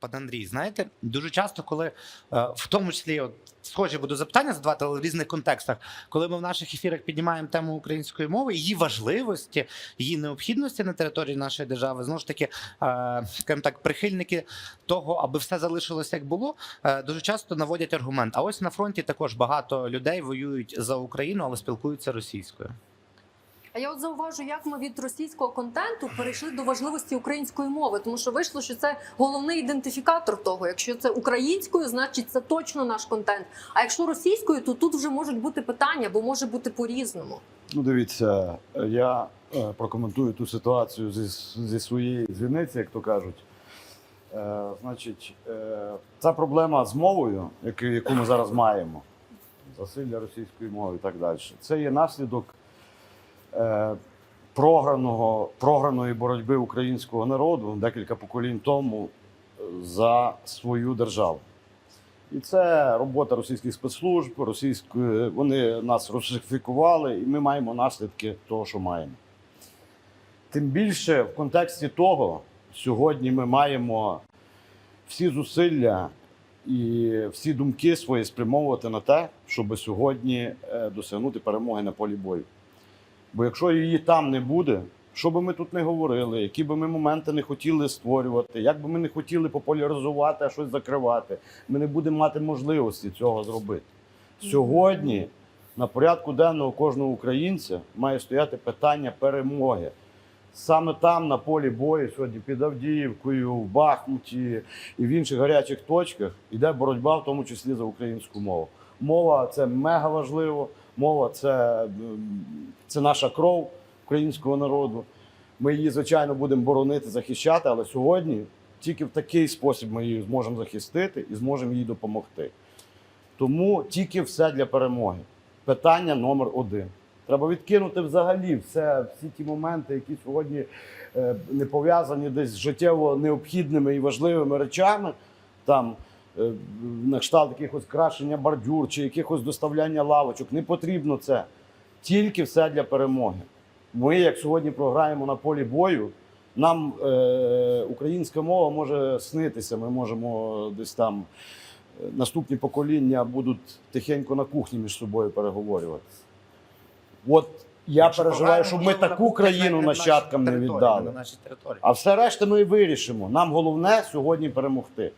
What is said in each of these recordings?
Пане Андрій, знаєте, дуже часто, коли е, в тому числі от, схожі буду запитання задавати, але в різних контекстах, коли ми в наших ефірах піднімаємо тему української мови, її важливості, її необхідності на території нашої держави, знову ж таки, е, скажімо так, прихильники того, аби все залишилося як було, е, дуже часто наводять аргумент. А ось на фронті також багато людей воюють за Україну, але спілкуються російською. А я от зауважу, як ми від російського контенту перейшли до важливості української мови, тому що вийшло, що це головний ідентифікатор того. Якщо це українською, значить це точно наш контент. А якщо російською, то тут вже можуть бути питання, бо може бути по-різному. Ну, дивіться, я е, прокоментую ту ситуацію зі, зі своєї дзвіниці, як то кажуть. Е, значить, е, ця проблема з мовою, яку, ми зараз маємо, засилля російської мови і так далі, це є наслідок програного, програної боротьби українського народу декілька поколінь тому е, за свою державу. І це робота російських спецслужб, російської, вони нас русифікували, і ми маємо наслідки того, що маємо. Тим більше в контексті того, сьогодні ми маємо всі зусилля і всі думки свої спрямовувати на те, щоб сьогодні е, досягнути перемоги на полі бою. Бо якщо її там не буде, що би ми тут не говорили, які би ми моменти не хотіли створювати, як би ми не хотіли популяризувати, а щось закривати, ми не будемо мати можливості цього зробити. Сьогодні на порядку денного кожного українця має стояти питання перемоги. Саме там, на полі бою, сьогодні під Авдіївкою, в Бахмуті і в інших гарячих точках йде боротьба, в тому числі за українську мову. Мова це мега важливо. Мова це, це наша кров українського народу. Ми її, звичайно, будемо боронити, захищати, але сьогодні тільки в такий спосіб ми її зможемо захистити і зможемо їй допомогти. Тому тільки все для перемоги. Питання номер один. Треба відкинути взагалі все, всі ті моменти, які сьогодні е, не пов'язані десь з життєво необхідними і важливими речами, там на кшталт якихось крашення бордюр чи якихось доставляння лавочок. Не потрібно це. Тільки все для перемоги. Ми, як сьогодні програємо на полі бою, нам е, українська мова може снитися. Ми можемо десь там е, наступні покоління будуть тихенько на кухні між собою переговорювати. От я Якщо переживаю, щоб ми таку країну нащадкам не віддали. На. А все решта ми і вирішимо. Нам головне сьогодні перемогти.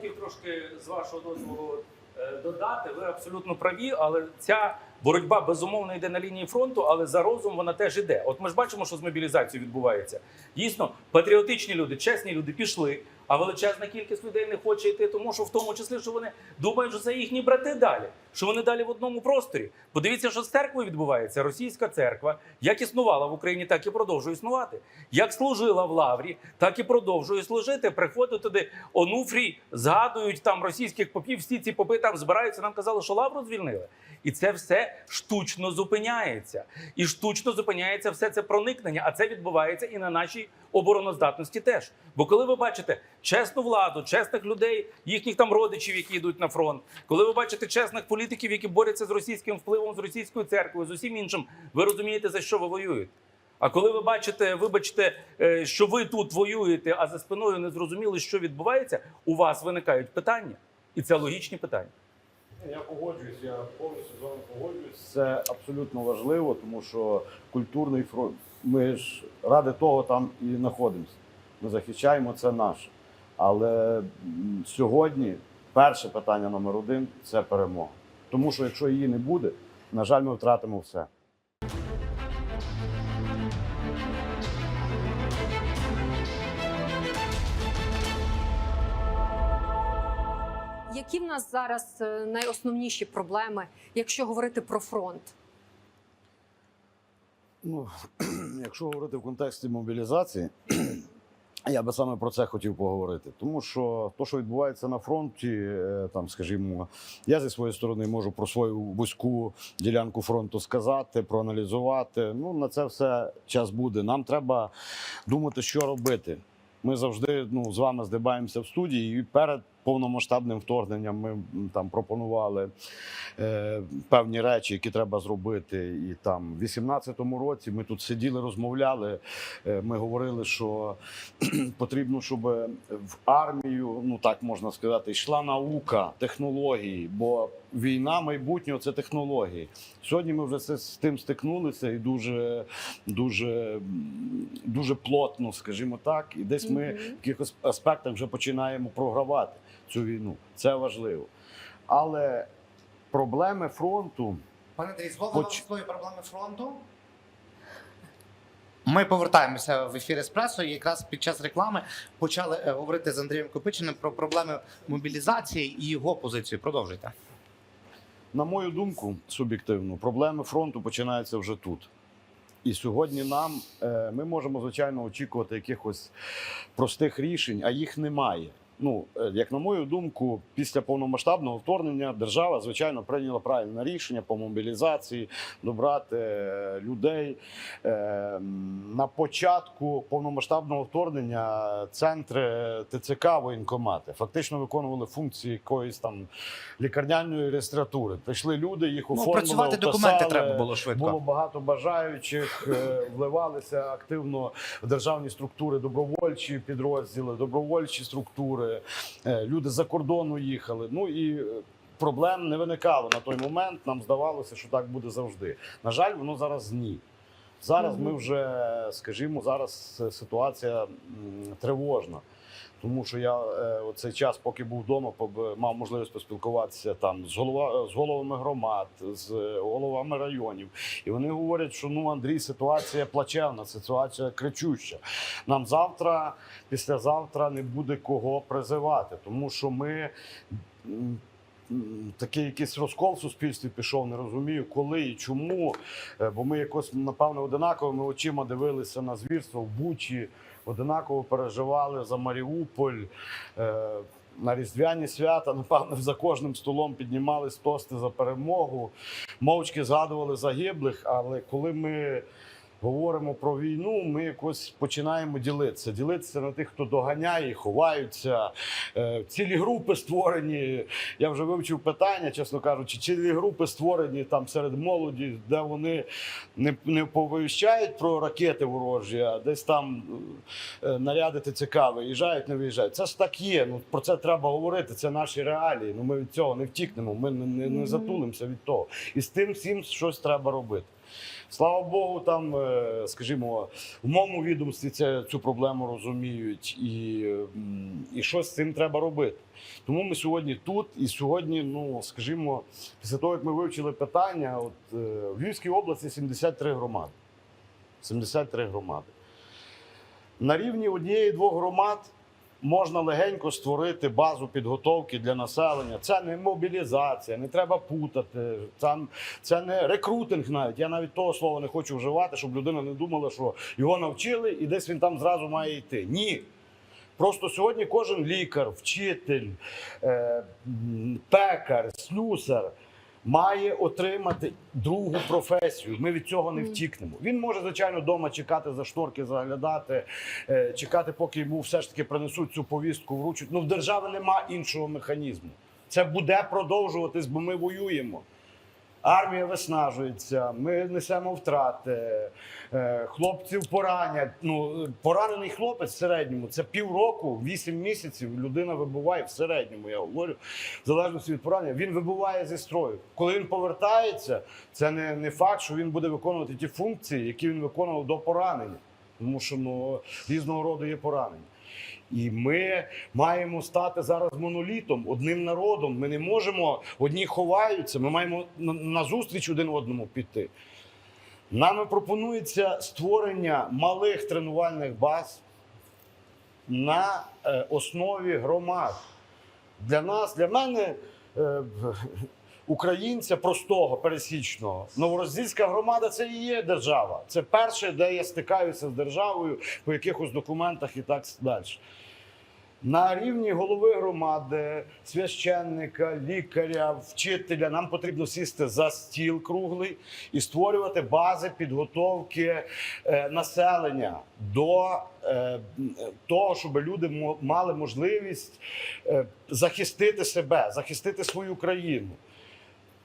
Хотів трошки з вашого дозволу е, додати. Ви абсолютно праві, але ця боротьба безумовно йде на лінії фронту, але за розум вона теж йде. От ми ж бачимо, що з мобілізацією відбувається. Дійсно, патріотичні люди, чесні люди пішли, а величезна кількість людей не хоче йти, тому що в тому числі, що вони думають, що це їхні брати далі, що вони далі в одному просторі. Подивіться, що з церквою відбувається. Російська церква як існувала в Україні, так і продовжує існувати. Як служила в Лаврі, так і продовжує служити. Приходить туди Онуфрій, згадують там російських попів. Всі ці попи там збираються. Нам казали, що Лавру звільнили. І це все штучно зупиняється. І штучно зупиняється все це проникнення. А це відбувається і на нашій обороноздатності теж. Бо коли ви бачите чесну владу, чесних людей, їхніх там родичів, які йдуть на фронт, коли ви бачите чесних політиків, які борються з російським впливом, з російською церквою, з усім іншим, ви розумієте, за що ви воюєте. А коли ви бачите, вибачте, е, що ви тут воюєте, а за спиною не зрозуміли, що відбувається, у вас виникають питання, і це логічні питання. Я погоджуюсь, я повністю з вами погоджуюсь. Це абсолютно важливо, тому що культурний фронт. Ми ж ради того там і знаходимося. Ми захищаємо це наше. Але сьогодні перше питання номер один це перемога. Тому що якщо її не буде, на жаль, ми втратимо все. Які в нас зараз е, найосновніші проблеми, якщо говорити про фронт? Ну, якщо говорити в контексті мобілізації, я би саме про це хотів поговорити. Тому що то, що відбувається на фронті, е, там, скажімо, я зі своєї сторони можу про свою вузьку ділянку фронту сказати, проаналізувати. Ну, на це все час буде. Нам треба думати, що робити. Ми завжди ну, з вами здибаємося в студії і перед повномасштабним вторгненням ми там пропонували е, певні речі, які треба зробити. І там в 18-му році ми тут сиділи, розмовляли. Е, ми говорили, що потрібно, щоб в армію, ну так можна сказати, йшла наука, технології, бо війна майбутнього це технології. Сьогодні ми вже з тим стикнулися і дуже, дуже, дуже плотно, скажімо так, і десь ми в якихось аспектах вже починаємо програвати цю війну. Це важливо. Але проблеми фронту. Пане Андрій, згодом Хоч- з тої проблеми фронту. Ми повертаємося в ефір Еспресо і якраз під час реклами почали е, говорити з Андрієм Копичиним про проблеми мобілізації і його позицію. Продовжуйте. На мою думку, суб'єктивно, проблеми фронту починаються вже тут. І сьогодні нам е, ми можемо звичайно очікувати якихось простих рішень, а їх немає. Ну, е, як на мою думку, після повномасштабного вторгнення держава, звичайно, прийняла правильне рішення по мобілізації, добрати е, людей. Е, На початку повномасштабного вторгнення центри ТЦК воєнкомати фактично виконували функції якоїсь там лікарняної реєстратури. Прийшли люди, їх Ну, оформили, працювати документи треба було швидко. Було багато бажаючих, вливалися активно в державні структури, добровольчі підрозділи, добровольчі структури. Е, Люди за кордону їхали. Ну і е, проблем не виникало на той момент. Нам здавалося, що так буде завжди. На жаль, воно зараз ні. Зараз ми вже, скажімо, зараз е, ситуація тривожна. Тому що я е, оцей час, поки був вдома, мав можливість поспілкуватися там з голова з головами громад, з е, головами районів. І вони говорять, що ну Андрій, ситуація плачевна, ситуація кричуща. Нам завтра, післязавтра не буде кого призивати, тому що ми. Такий якийсь розкол в суспільстві пішов, не розумію, коли і чому. Е, Бо ми якось, напевно, одинаковими очима дивилися на звірство в Бучі, одинаково переживали за Маріуполь. Е, На різдвяні свята, напевно, за кожним столом піднімались тости за перемогу, мовчки згадували загиблих. Але коли ми говоримо про війну, ми якось починаємо ділитися. Ділитися на тих, хто доганяє, ховаються. Е, Цілі групи створені. Я вже вивчив питання, чесно кажучи, цілі групи створені там серед молоді, де вони не, не повищають про ракети ворожі, а десь там е, наряди ТЦК виїжджають, не виїжджають. Це ж так є. Ну про це треба говорити. Це наші реалії. Ну ми від цього не втікнемо. Ми не, не, не затулимося від того. І з тим всім щось треба робити. Слава Богу, там, е, скажімо, в моєму відомстві це, цю проблему розуміють, і, і щось з цим треба робити. Тому ми сьогодні тут, і сьогодні, ну скажімо, після того, як ми вивчили питання, от е, в Львівській області 73 громади. 73 громади. На рівні однієї-двох громад можна легенько створити базу підготовки для населення. Це не мобілізація, не треба путати. Там це не рекрутинг навіть. Я навіть того слова не хочу вживати, щоб людина не думала, що його навчили і десь він там зразу має йти. Ні. Просто сьогодні кожен лікар, вчитель, е, пекар, слюсар має отримати другу професію. Ми від цього не втікнемо. Він може, звичайно, вдома чекати за шторки, заглядати, е, чекати, поки йому все ж таки принесуть цю повістку, вручать. Ну в держави нема іншого механізму. Це буде продовжуватись, бо ми воюємо. Армія виснажується, ми несемо втрати, е, хлопців поранять. Ну, поранений хлопець в середньому це півроку, вісім місяців людина вибуває в середньому. Я говорю, в залежності від поранення, він вибуває зі строю. Коли він повертається, це не, не факт, що він буде виконувати ті функції, які він виконував до поранення. Тому що ну, різного роду є поранення. І ми маємо стати зараз монолітом, одним народом. Ми не можемо, одні ховаються, ми маємо назустріч один одному піти. Нами пропонується створення малих тренувальних баз на е, основі громад. Для нас, для мене, е, українця простого, пересічного, Новороздільська громада це і є держава. Це перше, де я стикаюся з державою по якихось документах і так далі. На рівні голови громади, священника, лікаря, вчителя нам потрібно сісти за стіл круглий і створювати бази підготовки е, населення до е, того, щоб люди мали можливість е, захистити себе, захистити свою країну,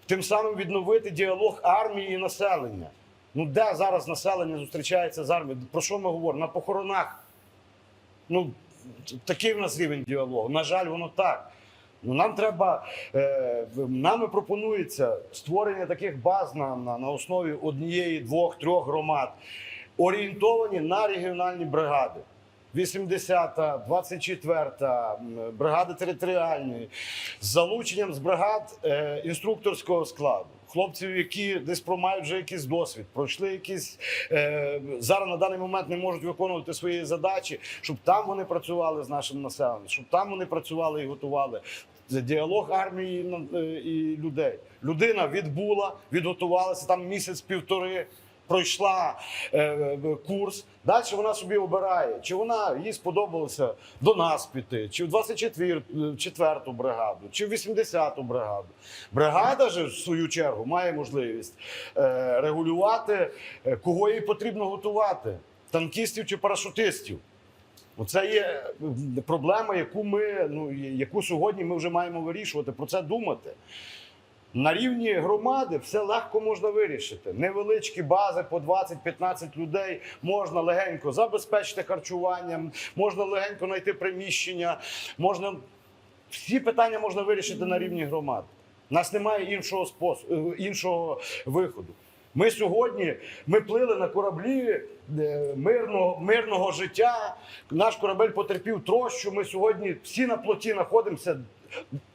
тим самим відновити діалог армії і населення. Ну де зараз населення зустрічається з армією? Про що ми говоримо? На похоронах. Ну, такий в нас рівень діалогу. На жаль, воно так. Ну, нам треба, е, нами пропонується створення таких баз на, на, на основі однієї, двох, трьох громад, орієнтовані на регіональні бригади. 80-та, 24-та, бригади територіальної, з залученням з бригад е, інструкторського складу. Хлопців, які десь про мають вже якийсь досвід, пройшли якісь е, зараз на даний момент не можуть виконувати свої задачі, щоб там вони працювали з нашим населенням, щоб там вони працювали і готували. Це діалог армії е, і людей. Людина відбула, відготувалася там місяць-півтори. Пройшла е, е, курс, далі вона собі обирає, чи вона їй сподобалося до нас піти, чи в 24-ту бригаду, чи в 80-ту бригаду. Бригада ж, в свою чергу, має можливість е, регулювати, е, кого їй потрібно готувати: танкістів чи парашутистів. Оце є проблема, яку ми ну яку сьогодні ми вже маємо вирішувати. Про це думати. На рівні громади все легко можна вирішити. Невеличкі бази по 20-15 людей можна легенько забезпечити харчуванням, можна легенько знайти приміщення, можна всі питання можна вирішити на рівні громад. У нас немає іншого способу, іншого виходу. Ми сьогодні ми плили на кораблі е, мирного, мирного життя. Наш корабель потерпів трощу. Ми сьогодні всі на плоті знаходимося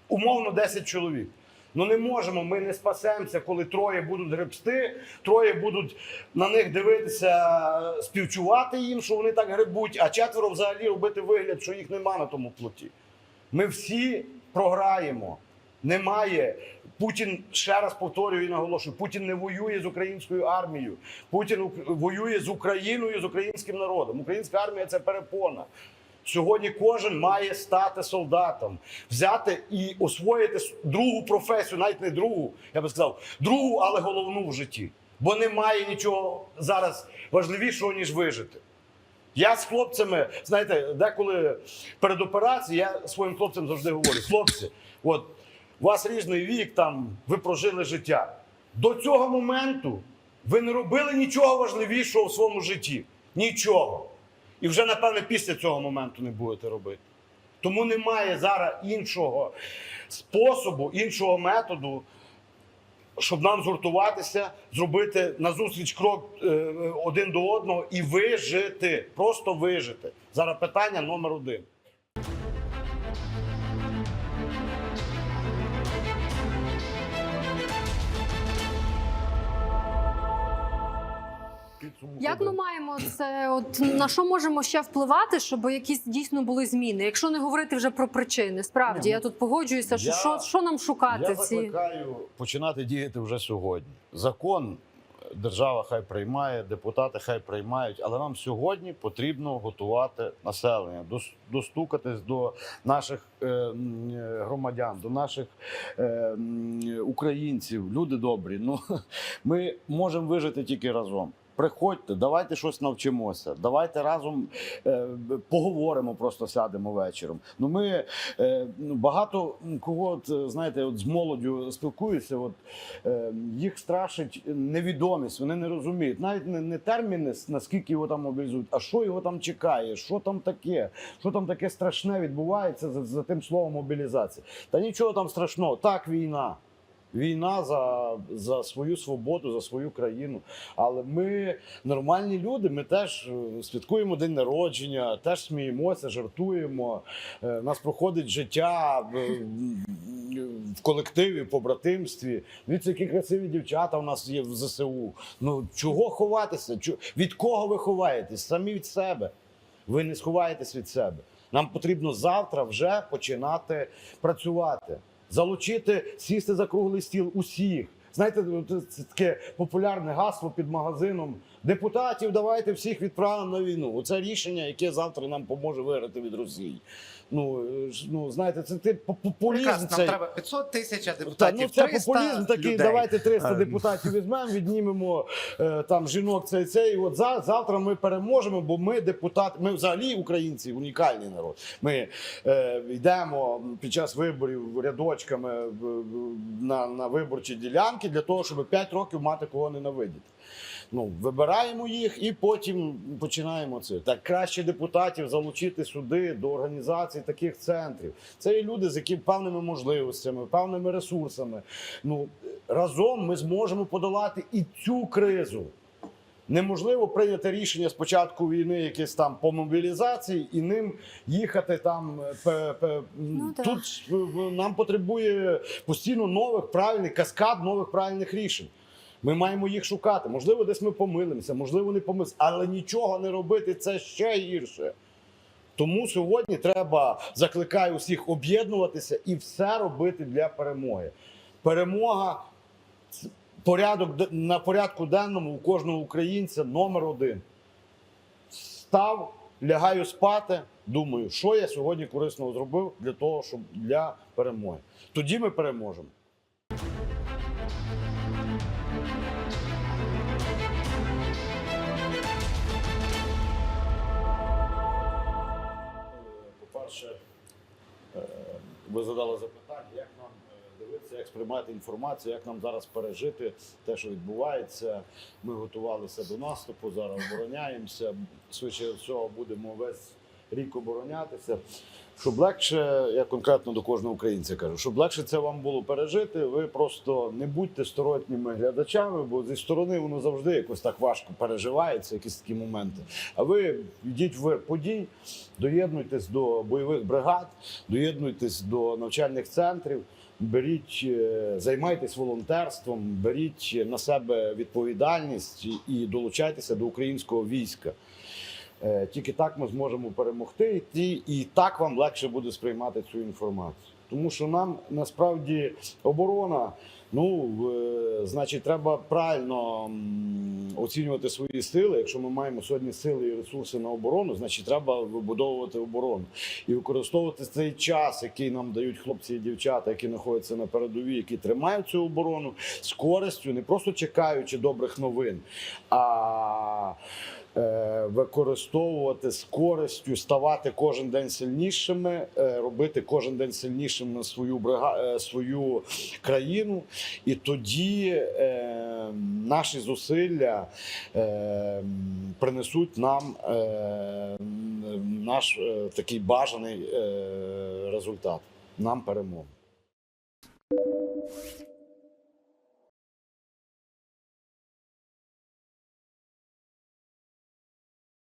умовно 10 чоловік. Ну не можемо, ми не спасемося, коли троє будуть гребсти, троє будуть на них дивитися, співчувати їм, що вони так гребуть, а четверо взагалі робити вигляд, що їх нема на тому плоті. Ми всі програємо. Немає. Путін ще раз повторюю і наголошую: Путін не воює з українською армією. Путін воює з Україною, з українським народом. Українська армія це перепона. Сьогодні кожен має стати солдатом, взяти і освоїти другу професію, навіть не другу, я би сказав, другу, але головну в житті. Бо немає нічого зараз важливішого, ніж вижити. Я з хлопцями, знаєте, деколи перед операцією я своїм хлопцям завжди говорю: хлопці, от у вас різний вік, там ви прожили життя. До цього моменту ви не робили нічого важливішого в своєму житті. Нічого. І вже, напевне, після цього моменту не будете робити. Тому немає зараз іншого способу, іншого методу, щоб нам згуртуватися, зробити назустріч крок е, один до одного і вижити. Просто вижити. Зараз питання номер один. Як ми маємо це? От на що можемо ще впливати, щоб якісь дійсно були зміни? Якщо не говорити вже про причини, справді я ну, тут погоджуюся, що я- що, що нам шукати Я закликаю починати діяти вже сьогодні. Закон держава хай приймає, депутати хай приймають, але нам сьогодні потрібно готувати населення, дос- достукатись до наших е, е, громадян, до наших е, українців. Люди добрі. Ну ми можемо вижити тільки разом. Приходьте, давайте щось навчимося. Давайте разом е, поговоримо, просто сядемо вечором. Ну ми е, ну, багато кого, от, е, знаєте, от з молоддю спілкуюся, от е, їх страшить невідомість. Вони не розуміють. Навіть не, не терміни, наскільки його там мобілізують, а що його там чекає, що там таке, що там таке страшне відбувається за, за тим словом мобілізація. Та нічого там страшного, так війна. Війна за, за свою свободу, за свою країну. Але ми нормальні люди, ми теж е, святкуємо день народження, теж сміємося, жартуємо. Е, У нас проходить життя в, в колективі, в побратимстві. Дивіться, які красиві дівчата у нас є в ЗСУ. Ну чого ховатися? Від кого ви ховаєтесь? Самі від себе. Ви не сховаєтесь від себе. Нам потрібно завтра вже починати працювати, залучити, сісти за круглий стіл усіх. Знаєте, це таке популярне гасло під магазином Депутатів давайте всіх відправимо на війну. Оце рішення, яке завтра нам поможе виграти від Росії. Ну, ну знаєте, це ти популізм. Прекрасно, нам треба 500 тисяч, а Та, депутатів ну, це 300 популізм такий. людей. Давайте 300 Е, депутатів візьмемо, віднімемо е, там жінок цей цей. І от за, завтра ми переможемо, бо ми депутати, ми взагалі українці, унікальний народ. Ми е, йдемо під час виборів рядочками на, на виборчі ділянки для того, щоб 5 років мати кого ненавидіти. Ну, вибираємо їх і потім починаємо це. Так краще депутатів залучити сюди до організацій таких центрів. Це є люди з якими певними можливостями, певними ресурсами. Ну разом ми зможемо подолати і цю кризу. Неможливо прийняти рішення з початку війни, якесь там по мобілізації, і ним їхати там. пе- пе- Ну. Тут нам потребує постійно нових правильних каскад нових правильних рішень. Ми маємо їх шукати. Можливо, десь ми помилимося, можливо, не помилимося, але нічого не робити це ще гірше. Тому сьогодні треба закликаю всіх об'єднуватися і все робити для перемоги. Перемога порядок на порядку денному у кожного українця номер один. Став, лягаю спати, думаю, що я сьогодні корисного зробив для того, щоб для перемоги. Тоді ми переможемо. Ви задали запитання, як нам е, дивитися, як сприймати інформацію, як нам зараз пережити те, що відбувається. Ми готувалися до наступу, зараз обороняємося. Швидше всього будемо весь рік оборонятися. Щоб легше, я конкретно до кожного українця кажу, щоб легше це вам було пережити, ви просто не будьте сторонніми глядачами, бо зі сторони воно завжди якось так важко переживається, якісь такі моменти. А ви йдіть в подій, доєднуйтесь до бойових бригад, доєднуйтесь до навчальних центрів. Беріть, е, займайтесь волонтерством, беріть на себе відповідальність і долучайтеся до українського війська. Е, Тільки так ми зможемо перемогти, і, і так вам легше буде сприймати цю інформацію. Тому що нам насправді оборона, ну е, значить, треба правильно оцінювати свої сили. Якщо ми маємо сьогодні сили і ресурси на оборону, значить треба вибудовувати оборону і використовувати цей час, який нам дають хлопці і дівчата, які знаходяться на передовій, які тримають цю оборону з користю, не просто чекаючи добрих новин, а використовувати з користю, ставати кожен день сильнішими, е, робити кожен день сильнішим на свою брига... е, свою країну, і тоді е, наші зусилля е, принесуть нам е, наш е, такий бажаний е, результат. Нам перемогу.